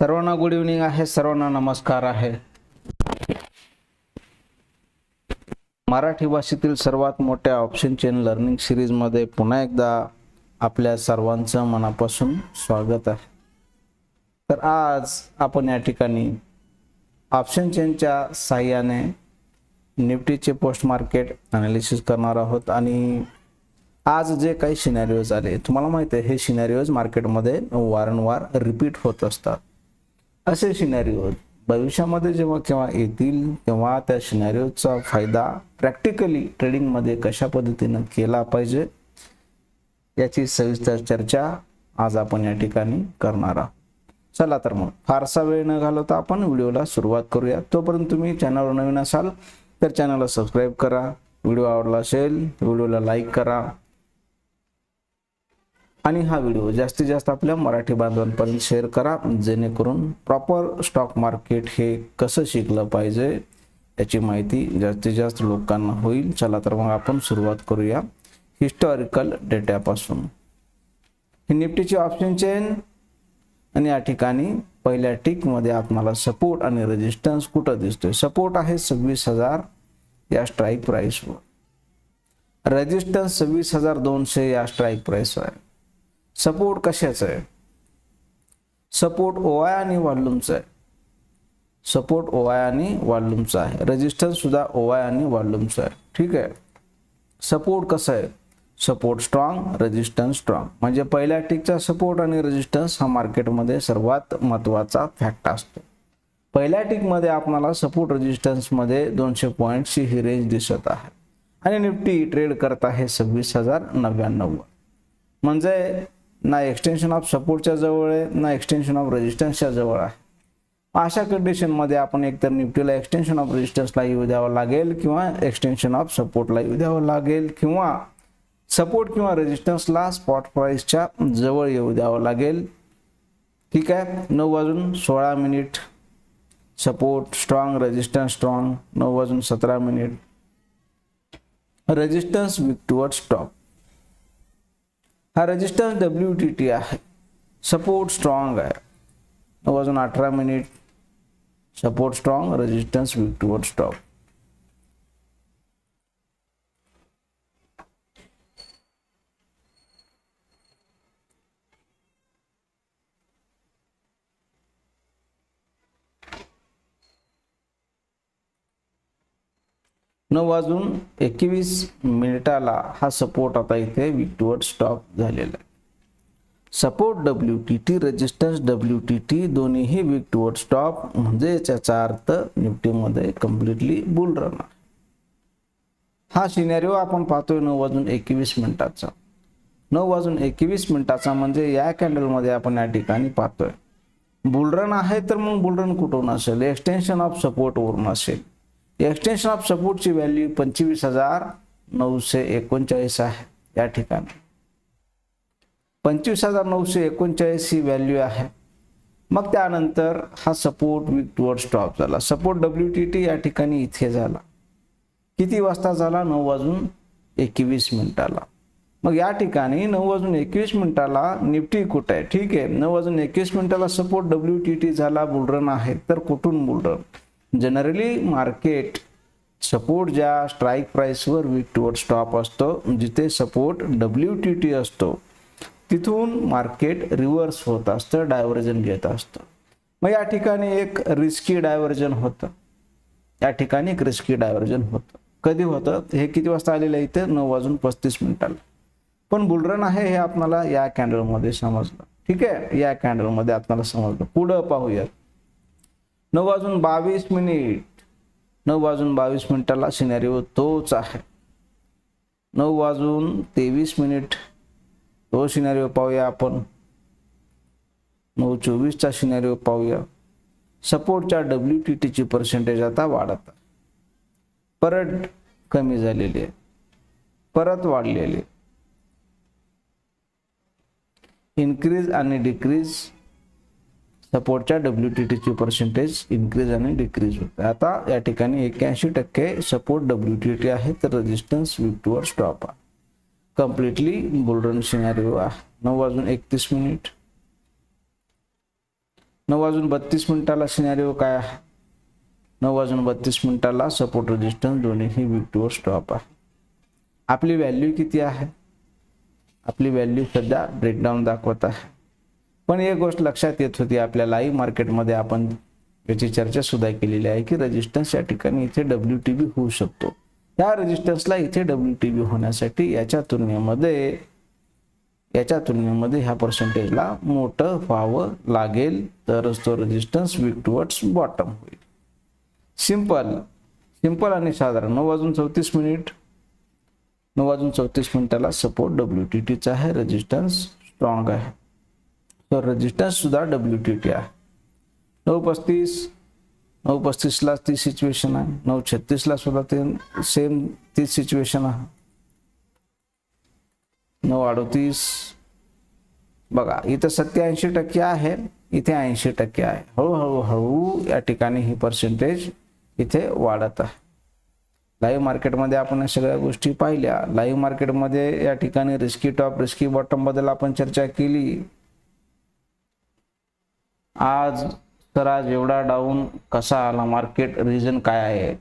सर्वांना good evening आहे सर्वांना नमस्कार आहे. मराठी भाषेतील सर्वात मोठ्या ऑप्शन चेन लर्निंग सिरीजमध्ये पुन्हा एकदा आपल्या सर्वांचं मनापासून स्वागत आहे. तर आज आपण या ठिकाणी ऑप्शन चेनच्या साह्याने निफ्टीचे पोस्ट मार्केट अनालिसिस करणार आहोत आणि आज जे काही सिनॅरिओज आले तुम्हाला माहिती आहे हे सिनॅरिओज मार्केटमध्ये वारंवार रिपीट होत असतात. असे सिनॅरिओ भविष्यामध्ये जेव्हा केव्हा येतील तेव्हा त्या सिनॅरिओचा फायदा प्रॅक्टिकली ट्रेडिंगमध्ये कशा पद्धतीनं केला पाहिजे याची सविस्तर चर्चा आज आपण या ठिकाणी करणार आहोत. चला तर मग फारसा वेळ न घालवता आपण व्हिडिओला सुरुवात करूया. तोपर्यंत तुम्ही चॅनलवर नवीन असाल तर चॅनलला सबस्क्राईब करा. व्हिडिओ आवडला असेल व्हिडिओला लाईक करा. आणि हा व्हिडिओ जास्तीत जास्त आपल्या मराठी बांधवांपर्यंत शेअर करा जेणेकरून प्रॉपर स्टॉक मार्केट हे कसं शिकलं पाहिजे याची माहिती जास्तीत जास्त लोकांना होईल. चला तर मग आपण सुरुवात करूया हिस्टॉरिकल डेटापासून ही निफ्टीची ऑप्शन चेन आणि या ठिकाणी पहिल्या टिकमध्ये आपणाला सपोर्ट आणि रेजिस्टन्स कुठं दिसतोय? सपोर्ट आहे सव्वीस हजार या स्ट्राईक प्राईसवर रेजिस्टन्स सव्वीस हजार दोनशे या स्ट्राईक प्राईसवर आहे. सपोर्ट कशाचा आहे? सपोर्ट ओवाय आणि वॉल्यूमचा आहे. सपोर्ट ओवाय आणि वॉल्यूमचा आहे. रेजिस्टन्स सुद्धा ओआय आणि वॉल्यूमचा आहे. ठीक आहे? सपोर्ट कसं आहे? सपोर्ट स्ट्रॉंग रेजिस्टन्स स्ट्रॉंग म्हणजे पहिल्या टिकचा सपोर्ट आणि रेजिस्टन्स हा मार्केटमध्ये सर्वात महत्त्वाचा फॅक्ट असतो. पहिल्या टिकमध्ये आपणाला सपोर्ट रेजिस्टन्समध्ये दोनशे पॉईंटची ही रेंज दिसत आहे. आणि निफ्टी ट्रेड करत आहे सव्वीस हजार नव्याण्णव म्हणजे ना एक्सटेन्शन ऑफ सपोर्टच्या जवळ आहे ना एक्सटेन्शन ऑफ रेजिस्टन्सच्या जवळ आहे. अशा कंडिशनमध्ये आपण एकतर निफ्टीला एक्सटेन्शन ऑफ रेजिस्टन्सला येऊ द्यावं लागेल किंवा एक्सटेन्शन ऑफ सपोर्टला येऊ द्यावं लागेल किंवा सपोर्ट किंवा रेजिस्टन्सला स्पॉट प्राईसच्या जवळ येऊ द्यावं लागेल. ठीक आहे? नऊ वाजून सोळा minute. Support strong resistance strong नऊ वाजून सतरा minute. Resistance weak toward stop हा रेजिस्टन्स डब्ल्यू टी टी आहे सपोर्ट स्ट्रॉंग आहे नऊ वाजून अठरा minute support strong resistance weak toward stop नऊ वाजून एकवीस मिनिटाला हा सपोर्ट आता इथे विटवर स्टॉप झालेला आहे. Support W T T resistance W T T दोन्हीही विक्टुअर्ड स्टॉप म्हणजे याचा अर्थ निफ्टीमध्ये कम्प्लिटली बुल राहणार हा सिनेरिओ आपण पाहतोय नऊ वाजून एकवीस मिनिटाचा. नऊ वाजून एकवीस मिनिटाचा म्हणजे या कॅन्डलमध्ये आपण या ठिकाणी पाहतोय. बुलरन आहे तर मग बुलरन कुठून असेल? एक्सटेन्शन ऑफ सपोर्टवरून असेल. एक्सटेन्शन ऑफ सपोर्टची व्हॅल्यू पंचवीस हजार नऊशे एकोणचाळीस आहे. या ठिकाणी. पंचवीस हजार नऊशे एकोणचाळीस ही व्हॅल्यू आहे. मग त्यानंतर हा सपोर्ट विथ स्टॉप झाला. सपोर्ट डब्ल्यू टी टी या ठिकाणी इथे झाला. किती वाजता झाला? नऊ वाजून एकवीस मिनिटाला. मग या ठिकाणी नऊ वाजून एकवीस मिनिटाला निफ्टी कुठं आहे? ठीक आहे. नऊ वाजून एकवीस मिनिटाला सपोर्ट डब्ल्यू टी टी झाला. बुलरन आहे. तर कुठून bull run generally market support ज्या स्ट्राईक प्राईसवर विक्टवर्ड स्टॉप असतो जिथे सपोर्ट डब्ल्यू टी टी असतो तिथून मार्केट रिव्हर्स होत असतं डायव्हर्जन घेत असतं. मग या ठिकाणी एक रिस्की डायव्हर्जन होतं. या ठिकाणी एक रिस्की डायव्हर्जन होतं. कधी होतं? हे किती वाजता आलेलं इथे? नऊ वाजून पस्तीस मिनिटाला. पण बुलरन आहे हे आपल्याला या कॅन्डलमध्ये समजलं. ठीक आहे? या कॅन्डलमध्ये आपल्याला समजलं. पुढं पाहूयात. नऊ वाजून बावीस मिनिट. नऊ वाजून बावीस मिनिटाला सिनेरिओ तोच आहे. नऊ वाजून तेवीस मिनिट. तो सिनेरिओ पाहूया आपण. नऊ चोवीसचा सिनेरिओ पाहूया. सपोर्टच्या डब्ल्यू टी टीची पर्सेंटेज आता वाढत आहे. परत कमी झालेली आहे. परत वाढलेली इन्क्रीज आणि डिक्रीज सपोर्टच्या डब्ल्यू टी टीची पर्सेंटेज इन्क्रीज आणि डिक्रीज होते. आता या ठिकाणी एक्क्याऐंशी टक्के सपोर्ट डब्ल्यू टी टी आहे तर रेजिस्टन्स विक्टवर स्टॉप आहे. कम्प्लिटली बुलरन सिनारिओ आहे. नऊ वाजून एकतीस मिनिट नऊ वाजून बत्तीस मिनिटाला सिनारिओ काय आहे? नऊ वाजून बत्तीस मिनिटाला सपोर्ट रेजिस्टन्स दोन्हीही विक्टवर स्टॉप आहे. आपली व्हॅल्यू किती आहे? आपली व्हॅल्यू सध्या ब्रेकडाऊन दाखवत आहे. पण एक गोष्ट लक्षात येत होती आपल्या लाईव्ह मार्केटमध्ये आपण याची चर्चा सुद्धा केलेली आहे की रेजिस्टन्स या ठिकाणी इथे डब्ल्यू टी बी होऊ शकतो. या रेजिस्टन्सला इथे डब्ल्यू टी बी होण्यासाठी याच्या तुलनेमध्ये याच्या तुलनेमध्ये ह्या पर्सेंटेजला मोठं व्हावं लागेल तरच तो रेजिस्टन्स वीक टुवर्ड्स बॉटम होईल. सिंपल सिंपल आणि साधारण नऊ वाजून चौतीस मिनिट. नऊ वाजून चौतीस मिनिटाला सपोर्ट डब्ल्यू टी टीचा आहे रेजिस्टन्स स्ट्रॉंग आहे. तर रेजिस्टन्स सुद्धा डब्ल्यू टी टी आहे नऊ पस्तीस नऊ पस्तीसला ती सिच्युएशन आहे नऊ छत्तीसला सुद्धा ते सेम तीच सिच्युएशन आहे नऊ अडोतीस, बघा, इथं सत्याऐंशी टक्के आहे, इथे ऐंशी टक्के आहे। हळूहळू, हळू या ठिकाणी ही पर्सेंटेज इथे वाढत आहे. लाईव्ह मार्केटमध्ये आपण सगळ्या गोष्टी पाहिल्या. लाईव्ह मार्केटमध्ये या ठिकाणी रिस्की टॉप रिस्की बॉटम बद्दल आपण चर्चा केली. आज तर आज एवढा डाऊन कसा आला? मार्केट रिझन काय आहे?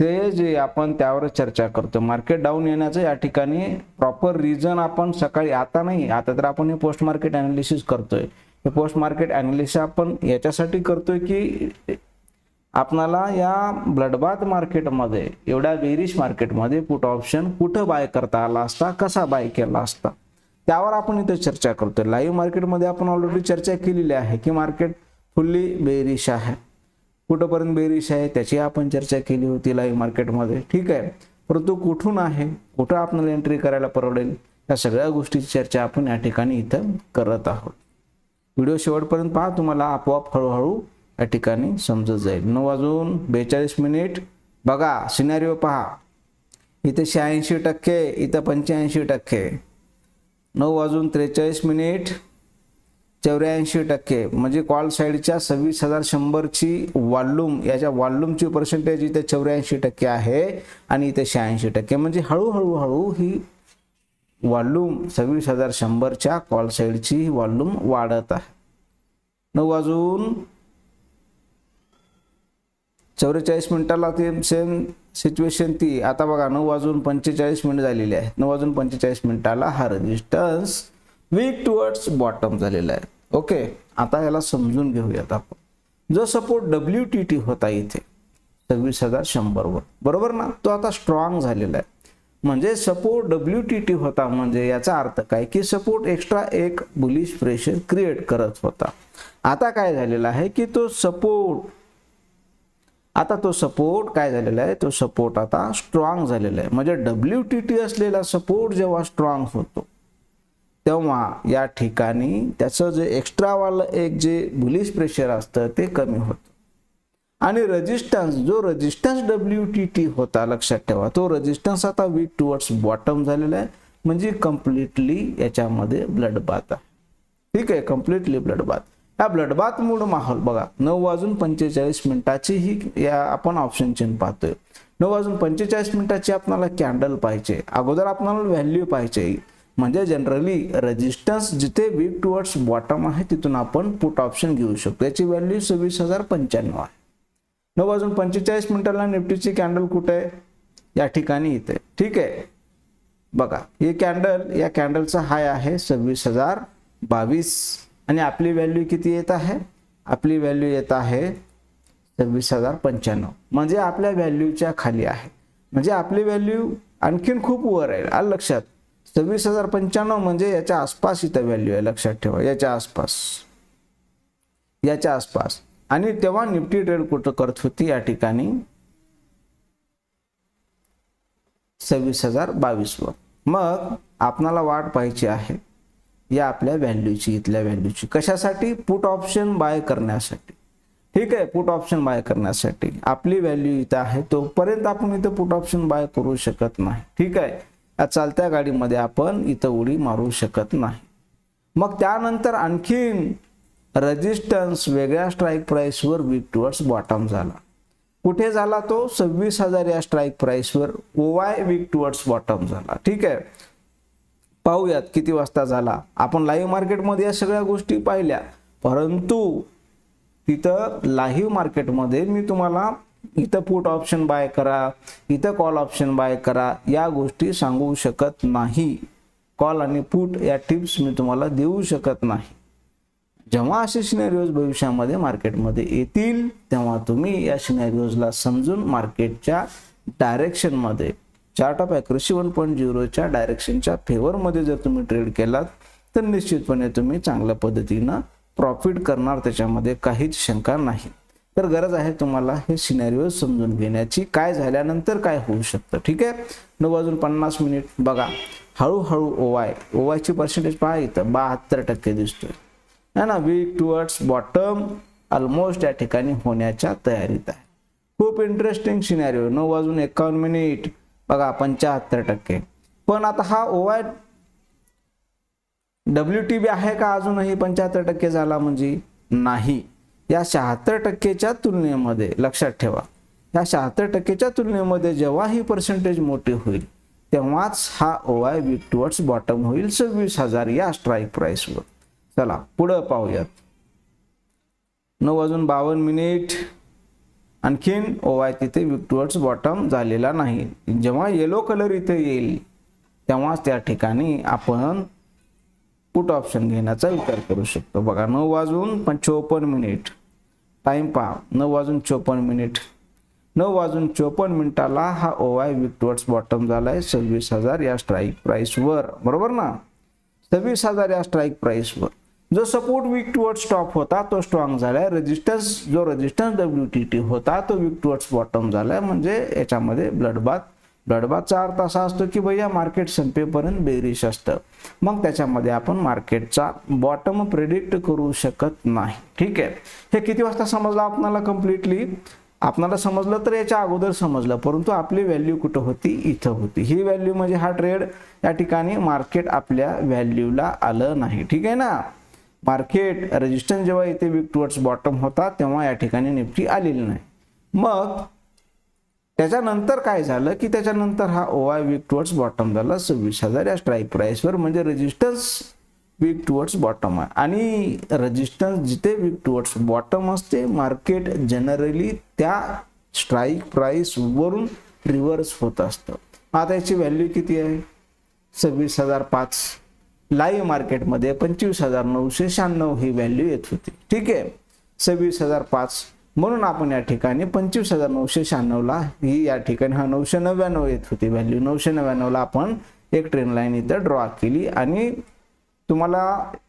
ते जे आपण त्यावर चर्चा करतो. मार्केट डाऊन येण्याचं या ठिकाणी प्रॉपर रिझन आपण सकाळी आता नाही आता तर आपण हे पोस्ट मार्केट अनालिसिस करतोय. हे पोस्ट मार्केट अनालिसिस आपण याच्यासाठी करतोय की आपणाला या ब्लडबाथ मार्केटमध्ये एवढ्या बेरिश मार्केटमध्ये पुट ऑप्शन कुठं बाय करता आला असता कसा बाय केला असता? त्यावर आपण इथे चर्चा करतोय. लाईव्ह मार्केटमध्ये आपण ऑलरेडी चर्चा केलेली आहे की मार्केट फुल्ली बेरिश आहे. कुठंपर्यंत बेरिश आहे त्याची आपण चर्चा केली होती लाईव्ह मार्केटमध्ये ठीक आहे. परंतु कुठून आहे? कुठं आपल्याला एंट्री करायला परवडेल? या सगळ्या गोष्टीची चर्चा आपण या ठिकाणी इथं करत आहोत. व्हिडिओ शेवटपर्यंत पहा तुम्हाला आपोआप हळूहळू या ठिकाणी समजत जाईल. नऊ वाजून बेचाळीस मिनिट. बघा सिनारिओ पहा. इथे शहाऐंशी टक्के इथं पंच्याऐंशी टक्के. नऊ वाजून त्रेचाळीस मिनिट चौऱ्याऐंशी टक्के. म्हणजे कॉल साईडच्या सव्वीस हजार शंभरची वॉल्यूम याच्या वॉल्यूमची पर्सेंटेज इथे चौऱ्याऐंशी टक्के आहे आणि इथे शहाऐंशी टक्के. म्हणजे हळूहळू हळू ही वॉल्यूम सव्वीस हजार शंभरच्या कॉल साईडची वॉल्यूम वाढत आहे. नऊ वाजून चौवेचाळीस मिनिटाला ते सेम सिच्युएशन ती. आता बघा नऊ वाजून पंचेचाळीस मिनिट झालेली आहे नऊ वाजून पंचेचाळीस मिनिटाला हा रेजिस्टन्स वीक टुवर्ड्स बॉटम झालेला आहे. ओके आता याला समजून घेऊयात आपण. जो सपोर्ट डब्ल्यू टी टी होता इथे सव्वीस हजार शंभरवर. बरोबर ना? तो आता स्ट्रॉंग झालेला आहे. म्हणजे सपोर्ट डब्ल्यू टी टी होता म्हणजे याचा अर्थ काय? की सपोर्ट एक्स्ट्रा एक बुलिश प्रेशर क्रिएट करत होता. आता काय झालेला आहे की तो सपोर्ट आता तो सपोर्ट काय झालेला आहे? तो सपोर्ट आता स्ट्रॉंग झालेला आहे. म्हणजे डब्ल्यू टी टी असलेला सपोर्ट जेव्हा स्ट्रॉंग होतो तेव्हा या ठिकाणी त्याचं जे एक्स्ट्रावालं एक जे बुलिश प्रेशर असतं ते कमी होतं. आणि रेजिस्टन्स जो रेजिस्टन्स डब्ल्यू टी टी होता लक्षात ठेवा तो रेजिस्टन्स आता वीक टुवर्ड्स बॉटम झालेला आहे. म्हणजे कम्प्लिटली याच्यामध्ये ब्लड बात आहे. ठीक आहे? कम्प्लिटली ब्लड बात या ब्लडबाथ मूड माहोल. बघा नऊ वाजून पंचेचाळीस मिनिटाची ही या आपण ऑप्शन चेन पाहतोय. नऊ वाजून पंचेचाळीस मिनिटाची आपल्याला कॅन्डल पाहिजे. अगोदर आपल्याला व्हॅल्यू पाहिजे. म्हणजे जनरली रेजिस्टन्स जिथे वीक टुवर्ड्स बॉटम आहे तिथून आपण पुट ऑप्शन घेऊ शकतो. याची व्हॅल्यू सव्वीस हजार पंच्याण्णव आहे. नऊ वाजून पंचेचाळीस मिनिटाला निफ्टीची कॅन्डल कुठे? आहे या ठिकाणी इथे. ठीक आहे? बघा हे कॅन्डल या कॅन्डलचा हाय आहे सव्वीस हजार बावीस. आणि आपली व्हॅल्यू किती येत आहे? आपली व्हॅल्यू येत आहे सव्वीस हजार पंच्याण्णव. म्हणजे आपल्या व्हॅल्यूच्या खाली आहे. म्हणजे आपली व्हॅल्यू आणखीन खूप वर आहे. आलं लक्षात? सव्वीस हजार पंच्याण्णव म्हणजे याच्या आसपास इथं व्हॅल्यू आहे. लक्षात ठेवा. याच्या आसपास. याच्या आसपास. आणि तेव्हा निफ्टी ट्रेड कुठं करत होती? या ठिकाणी सव्वीस हजार बावीसवर. मग आपणाला वाट पाहिजे आहे. या आपल्या व्हॅल्यूची इथल्या व्हॅल्यूची कशासाठी? पुट ऑप्शन बाय करण्यासाठी. ठीक आहे पुट ऑप्शन बाय करण्यासाठी. आपली व्हॅल्यू इथं आहे तोपर्यंत आपण इथं पुट ऑप्शन बाय करू शकत नाही. ठीक आहे? या चालत्या गाडीमध्ये आपण इथं उडी मारू शकत नाही. मग त्यानंतर आणखीन रेजिस्टन्स वेगळ्या स्ट्राईक प्राईसवर वीक टुवर्ड्स बॉटम झाला. कुठे झाला तो? सव्वीस हजार या स्ट्राईक प्राईसवर ओवाय वीक टुवर्ड्स बॉटम झाला. ठीक आहे? पाहूयात किती वाजता झाला. आपण लाईव्ह मार्केटमध्ये या सगळ्या गोष्टी पाहिल्या. परंतु तिथं लाईव्ह मार्केटमध्ये मी तुम्हाला इथं पुट ऑप्शन बाय करा इथं कॉल ऑप्शन बाय करा या गोष्टी सांगू शकत नाही. कॉल आणि पुट या टिप्स मी तुम्हाला देऊ शकत नाही. जेव्हा असे सिनेरिओज भविष्यामध्ये मार्केटमध्ये येतील तेव्हा तुम्ही या सिनेरिओजला समजून मार्केटच्या डायरेक्शनमध्ये chart of accuracy one point झिरोच्या डायरेक्शनच्या फेवरमध्ये जर तुम्ही ट्रेड केलात तर निश्चितपणे तुम्ही चांगल्या पद्धतीनं प्रॉफिट करणार त्याच्यामध्ये काहीच शंका नाही. तर गरज आहे तुम्हाला हे सिनेरिओ समजून घेण्याची. काय झाल्यानंतर काय होऊ शकतं ठीक आहे? नऊ वाजून पन्नास मिनिट बघा हळूहळू ओवाय ओवायची पर्सेंटेज पहा इथं बहात्तर टक्के दिसतोय. है ना? वीक टुवर्ड्स बॉटम ऑलमोस्ट या ठिकाणी होण्याच्या तयारीत आहे. खूप इंटरेस्टिंग सिनॅरिओ नऊ वाजून एकावन्न मिनिट बघा पंच्याहत्तर टक्के. पण आता हा ओवाय डब्ल्यू टी बी आहे का अजूनही पंच्याहत्तर टक्के झाला म्हणजे नाही. या शहात्तर टक्केच्या तुलनेमध्ये लक्षात ठेवा या शहात्तर टक्केच्या तुलनेमध्ये जेव्हा ही पर्सेंटेज मोठी होईल तेव्हाच हा ओवाय वीक टुवर्ड्स बॉटम होईल सव्वीस हजार या स्ट्राईक प्राइसवर चला पुढं पाहूयात. नऊ वाजून बावन्न मिनिट. आणखीन ओवाय तिथे टुवर्ड्स बॉटम झालेला नाही. जेव्हा येलो कलर इथे येईल तेव्हाच त्या ठिकाणी आपण पुट ऑप्शन घेण्याचा विचार करू शकतो. बघा नऊ वाजून पण चोपन्न मिनिट टाइम पहा नऊ वाजून चोपन्न मिनिट नऊ वाजून चोपन्न मिनिटाला हा ओवाय वीक टुवर्ड्स बॉटम झालाय. सव्वीस हजार या स्ट्राईक प्राईसवर बरोबर ना? सव्वीस हजार या स्ट्राईक प्राईसवर जो सपोर्ट वीक टुवर्ड्स टॉप होता तो स्ट्रॉंग झालाय. रेजिस्टन्स जो रेजिस्टन्स डब्ल्यू टी टी होता तो वीक टुवर्ड्स बॉटम झालाय. म्हणजे याच्यामध्ये ब्लडबाथ ब्लडबाथचा अर्थ असा असतो की भैया मार्केट संपेपर्यंत बेरिश असतं. मग त्याच्यामध्ये आपण मार्केटचा बॉटम प्रेडिक्ट करू शकत नाही. ठीक आहे? हे किती वाजता समजलं आपणाला कम्प्लिटली आपणाला समजलं तर याच्या अगोदर समजलं परंतु आपली व्हॅल्यू कुठं होती? इथं होती. ही व्हॅल्यू म्हणजे हा ट्रेड या ठिकाणी मार्केट आपल्या व्हॅल्यूला आलं नाही. ठीक आहे ना? मार्केट रेजिस्टन्स जेव्हा इथे वीक टुवर्ड्स बॉटम होता तेव्हा या ठिकाणी निफ्टी आलेली नाही. मग त्याच्यानंतर काय झालं की त्याच्यानंतर हा ओवाय वीक टुवर्ड्स बॉटम झाला. सव्वीस हजार या स्ट्राईक प्राईसवर म्हणजे रेजिस्टन्स वीक टुवर्ड्स बॉटम आहे. आणि रेजिस्टन्स जिथे वीक टुवर्ड्स बॉटम असते मार्केट जनरली त्या स्ट्राईक प्राईस वरून रिव्हर्स होत असतं. आता याची व्हॅल्यू किती आहे? सव्वीस हजार पाच लाईव्ह मार्केटमध्ये पंचवीस हजार नऊशे शहाण्णव ही व्हॅल्यू येत होती. ठीक आहे? सव्वीस हजार पाच. म्हणून आपण या ठिकाणी पंचवीस हजार नऊशे शहाण्णवला ही या ठिकाणी हा नऊशे नव्याण्णव येत होती व्हॅल्यू नऊशे नव्याण्णवला आपण एक ट्रेन लाईन इथं ड्रॉ केली आणि तुम्हाला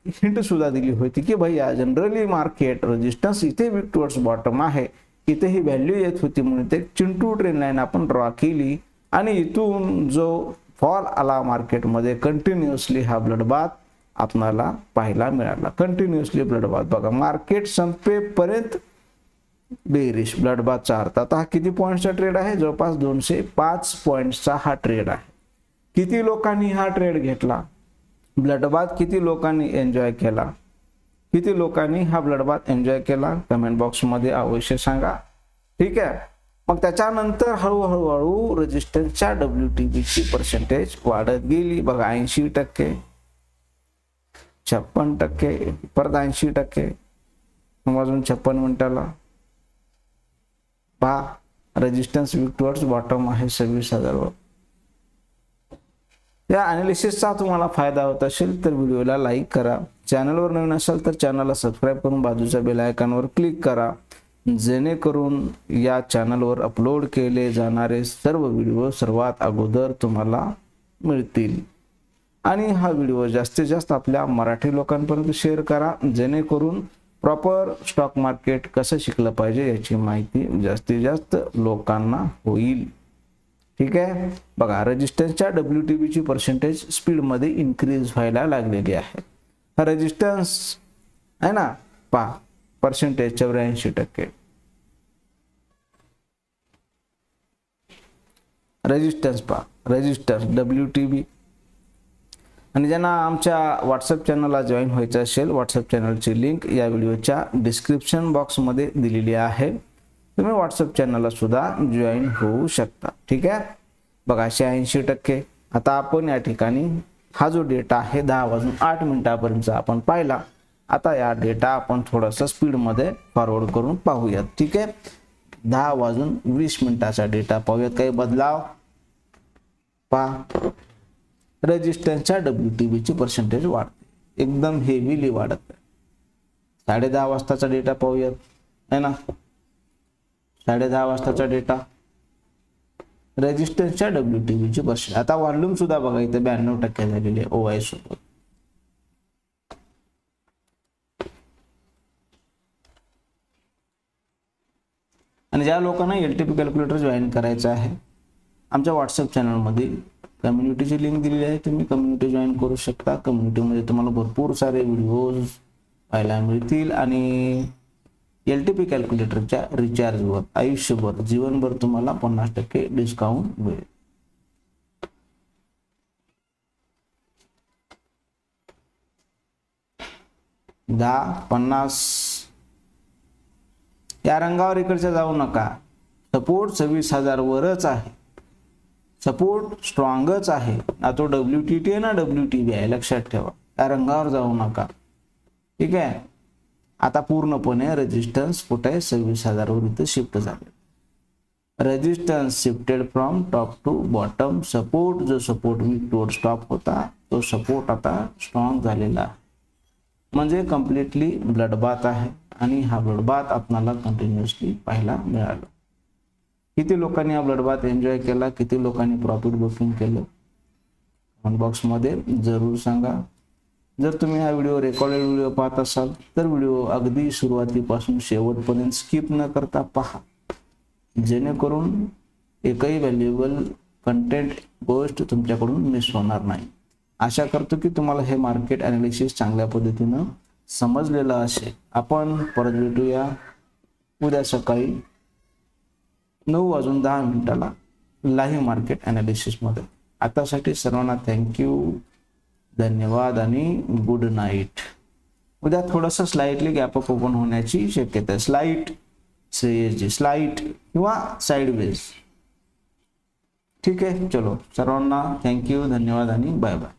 हिंट सुद्धा दिली होती की भैया जनरली मार्केट रेजिस्टन्स इथे वीक टुवर्ड्स बॉटम आहे. इथे ही व्हॅल्यू येत होती म्हणून ते चिंटू ट्रेन लाईन आपण ड्रॉ केली आणि इथून जो फॉल आला मार्केटमध्ये कंटिन्युअसली हा ब्लडबाथ आपणाला पाहायला मिळाला. कंटिन्युअसली ब्लडबाथ बघा मार्केट संपेपर्यंत बेरिश ब्लडबाथचा अर्थ आता हा किती पॉईंटचा ट्रेड आहे? जवळपास दोनशे पाच पॉईंटचा हा ट्रेड आहे. किती लोकांनी हा ट्रेड घेतला? ब्लडबाथ किती लोकांनी एन्जॉय केला? किती लोकांनी हा ब्लडबाथ एन्जॉय केला? कमेंट बॉक्समध्ये अवश्य सांगा. ठीक आहे? मग त्याच्यानंतर हळूहळू हळू रजिस्टन्सच्या डब्ल्यू टी बीची पर्सेंटेज वाढत गेली. बघा ऐंशी टक्के छप्पन टक्के परत ऐंशी टक्के अजून छप्पन मिनिटाला. पहा रेजिस्टन्स वीक टुवर्ड्स बॉटम आहे सव्वीस हजारवर. या अनालिसिसचा तुम्हाला फायदा होत असेल तर व्हिडिओला लाईक करा. चॅनलवर नवीन असाल तर चॅनलला सबस्क्राईब करून बाजूच्या बेल आयकॉनवर क्लिक करा. जेणेकरून या चॅनलवर अपलोड केले जाणारे सर्व व्हिडिओ सर्वात अगोदर तुम्हाला मिळतील. आणि हा व्हिडिओ जास्तीत जास्त आपल्या मराठी लोकांपर्यंत शेअर करा जेणेकरून प्रॉपर स्टॉक मार्केट कसं शिकलं पाहिजे याची माहिती जास्तीत जास्त लोकांना होईल. ठीक आहे? बघा रेजिस्टन्सच्या डब्ल्यू टी बीची पर्सेंटेज स्पीडमध्ये इन्क्रीज व्हायला लागलेली आहे. हा रेजिस्टन्स आहे ना? पहा पर्सेंटेज चौऱ्याऐंशी टक्के. रेजिस्टन्स पहा. रेजिस्टन्स डब्ल्यू टी बी आणि ज्यांना आमच्या व्हॉट्सअप चॅनलला जॉईन व्हायचं असेल व्हॉट्सअप चॅनलची लिंक या व्हिडिओच्या डिस्क्रिप्शन बॉक्समध्ये दिलेली आहे. तुम्ही व्हॉट्सअप चॅनलला सुद्धा जॉईन होऊ शकता. ठीक आहे? बघा शहाऐंशी टक्के. आता आपण या ठिकाणी हा जो डेटा आहे दहा वाजून आठ मिनिटापर्यंतचा आपण पाहिला. आता या डेटा आपण थोडंसं स्पीडमध्ये फॉरवर्ड करून पाहूयात. ठीक आहे? दहा वाजून वीस मिनिटाचा डेटा पाहूयात. काही बदलाव? पहा. रेजिस्टन्सच्या डब्ल्यू टी बीची पर्सेंटेज वाढते. एकदम हेवीली वाढत आहे. साडे दहा वाजताचा डेटा पाहूयात. आहे ना? साडे दहा वाजताचा डेटा. रेजिस्टन्सच्या डब्ल्यू टी बीची पर्सेंट आता वॉल्यूम सुद्धा बघा इथे ब्याण्णव टक्के झालेली आहे. ओ आय सोबत. आणि ज्या लोकांना L T P calculator join करायचं आहे आमच्या व्हॉट्सअप चॅनलमध्ये कम्युनिटीची लिंक दिलेली आहे. तुम्ही कम्युनिटी जॉईन करू शकता. कम्युनिटीमध्ये तुम्हाला भरपूर सारे व्हिडिओज पाहायला मिळतील. आणि एल टी पी कॅल्क्युलेटरच्या रिचार्जवर आयुष्यभर जीवनभर तुम्हाला पन्नास टक्के डिस्काउंट मिळेल. दहा पन्नास या रंगावर इकडच्या जाऊ नका. सपोर्ट सव्वीस हजार वरच आहे. सपोर्ट स्ट्रॉंगच आहे. ना तो डब्ल्यू टी टी आहे ना डब्ल्यू टी बी आहे. लक्षात ठेवा. या रंगावर जाऊ नका. ठीक आहे? आता पूर्णपणे रेजिस्टन्स कुठे? आहे सव्वीस हजारवर इथं शिफ्ट झाले. Resistance shifted from top to bottom support जो सपोर्ट वीक टोर स्टॉप होता तो सपोर्ट आता स्ट्रॉंग झालेला आहे. म्हणजे कम्प्लिटली ब्लडबाथ आहे. आणि हा ब्लडबाथ आपणाला कंटिन्युअसली पाहायला मिळाला. किती लोकांनी हा ब्लडबाथ एन्जॉय केला? किती लोकांनी प्रॉफिट बुकिंग केलं? कमेंट बॉक्समध्ये जरूर सांगा. जर तुम्ही हा व्हिडिओ रेकॉर्डेड व्हिडिओ पाहत असाल तर व्हिडिओ अगदी सुरुवातीपासून शेवटपर्यंत स्किप न करता पहा. जेणेकरून एकही व्हॅल्युएबल कंटेंट गोष्ट तुमच्याकडून मिस होणार नाही. आशा करतो की तुम्हाला हे मार्केट अनालिसिस चांगल्या पद्धतीनं समजलेलं असेल आपण परत भेटूया उद्या सकाळी नऊ वाजून दहा मिनिटाला लाईव्ह मार्केट अनालिसिसमध्ये आतासाठी सर्वांना थँक्यू धन्यवाद आणि गुड नाईट उद्या थोडंसं स्लाईटली गॅपअप ओपन होण्याची शक्यता आहे. स्लाईट सीएसजी स्लाईट किंवा साईडवेज ठीक आहे चलो. सर्वांना थँक्यू धन्यवाद आणि बाय बाय